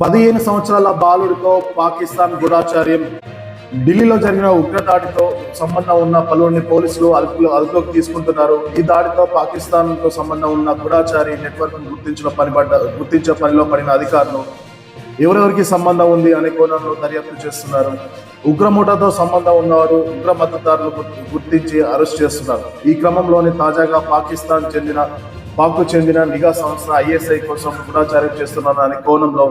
పదిహేను సంవత్సరాల బాలుడితో పాకిస్తాన్ గూఢాచార్యం ఢిల్లీలో జరిగిన ఉగ్రదాడితో సంబంధం ఉన్న పలువురిని పోలీసులు అదుపులో అదుపులోకి తీసుకుంటున్నారు. ఈ దాడితో పాకిస్తాన్తో సంబంధం ఉన్న గూఢాచారి నెట్వర్క్ గుర్తించిన పనిపడ్డ గుర్తించే పనిలో పడిన అధికారులు ఎవరెవరికి సంబంధం ఉంది అనే కోణంలో దర్యాప్తు చేస్తున్నారు. ఉగ్రమూటతో సంబంధం ఉన్నవారు ఉగ్ర మద్దతుదారులు గుర్తించి అరెస్ట్ చేస్తున్నారు. ఈ క్రమంలోనే తాజాగా పాకిస్తాన్ చెందిన పాక్కు చెందిన నిఘా సంస్థ ఐఎస్ఐ కోసం గూఢాచార్యం చేస్తున్నారు అనే కోణంలో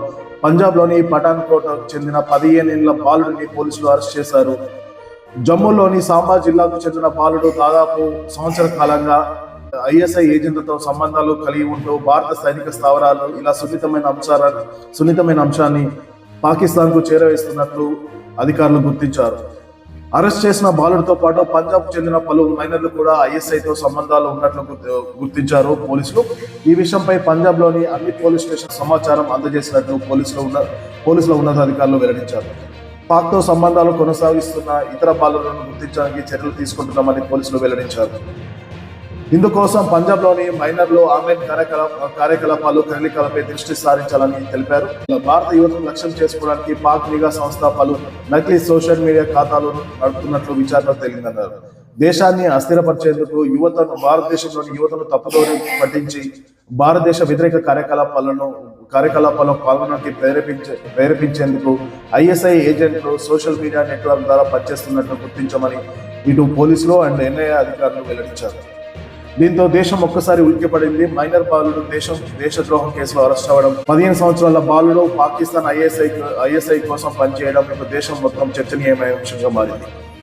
పంజాబ్లోని పఠాన్కోట్ చెందిన పదిహేనేళ్ళ బాలుడిని పోలీసులు అరెస్ట్ చేశారు. జమ్మూలోని సాంబా జిల్లాకు చెందిన బాలుడు దాదాపు సంవత్సర కాలంగా ఐఎస్ఐ ఏజెంట్లతో సంబంధాలు కలిగి ఉంటూ భారత సైనిక స్థావరాలు ఇలా సున్నితమైన అంశాలను సున్నితమైన అంశాన్ని పాకిస్తాన్కు చేరవేస్తున్నట్లు అధికారులు గుర్తించారు. అరెస్ట్ చేసిన బాలుడితో పాటు పంజాబ్ చెందిన పలువురు మైనర్లు కూడా ఐఎస్ఐతో సంబంధాలు ఉన్నట్లు గుర్తించారు పోలీసులు. ఈ విషయంపై పంజాబ్లోని అన్ని పోలీస్ స్టేషన్ సమాచారం అందజేసినట్లు పోలీసులు ఉన్న పోలీసుల ఉన్నతాధికారులు వెల్లడించారు. పాక్తో సంబంధాలు కొనసాగిస్తున్న ఇతర బాలులను గుర్తించడానికి చర్యలు తీసుకుంటున్నామని పోలీసులు వెల్లడించారు. ఇందుకోసం పంజాబ్లోని మైనర్లు ఆన్లైన్ కార్యకలాప కార్యకలాపాలు కదలికలపై దృష్టి సారించాలని తెలిపారు. భారత యువతను లక్ష్యం చేసుకోవడానికి పాక్ నిఘా సంస్థ పలు నకిలీ సోషల్ మీడియా ఖాతాలు నడుపుతున్నట్లు విచారణ తేలిందన్నారు దేశాన్ని అస్థిరపరిచేందుకు యువతను భారతదేశంలోని యువతను తప్పుదోరి పట్టించి భారతదేశ వ్యతిరేక కార్యకలాపాలను కార్యకలాపాల్లో పాల్గొనడానికి ప్రేరేపించే ప్రేరేపించేందుకు ఐఎస్ఐ ఏజెంట్లు సోషల్ మీడియా నెట్వర్క్ ద్వారా పనిచేస్తున్నట్లు గుర్తించమని ఇటు పోలీసులు అండ్ ఎన్ఐఏ అధికారులు వెల్లడించారు. దీంతో దేశం ఒక్కసారి ఉలిక్కిపడింది. మైనర్ బాలుడు దేశం దేశద్రోహం కేసులో అరెస్ట్ అవ్వడం పదిహేను సంవత్సరాల బాలుడు పాకిస్తాన్ ఐఎస్ఐ ఐఎస్ఐ కోసం పనిచేయడం ఇప్పుడు దేశం మొత్తం చర్చనీయమైన అంశంగా మారింది.